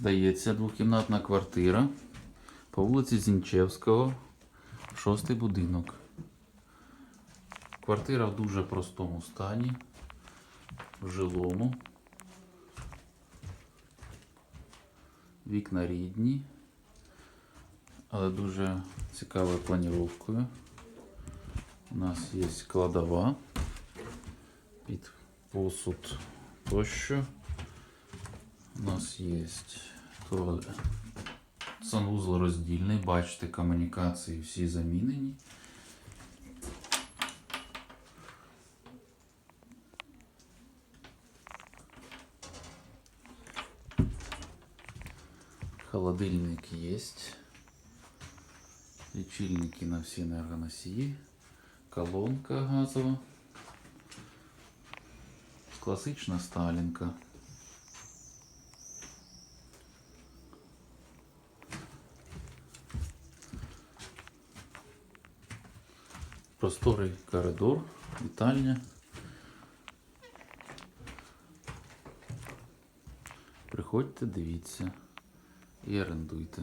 Здається, двокімнатна квартира по вулиці Зінчевського, шостий будинок. Квартира в дуже простому стані, в жилому. Вікна рідні, але дуже цікавою планіровкою. У нас є кладова під посуд тощо. У нас є туалет. санвузол роздільний, бачите, комунікації всі замінені. Холодильник есть. Лічильники на всі енергоносії. Колонка газова. Класична сталінка. Просторий коридор, вітальня. Приходьте, дивіться і орендуйте.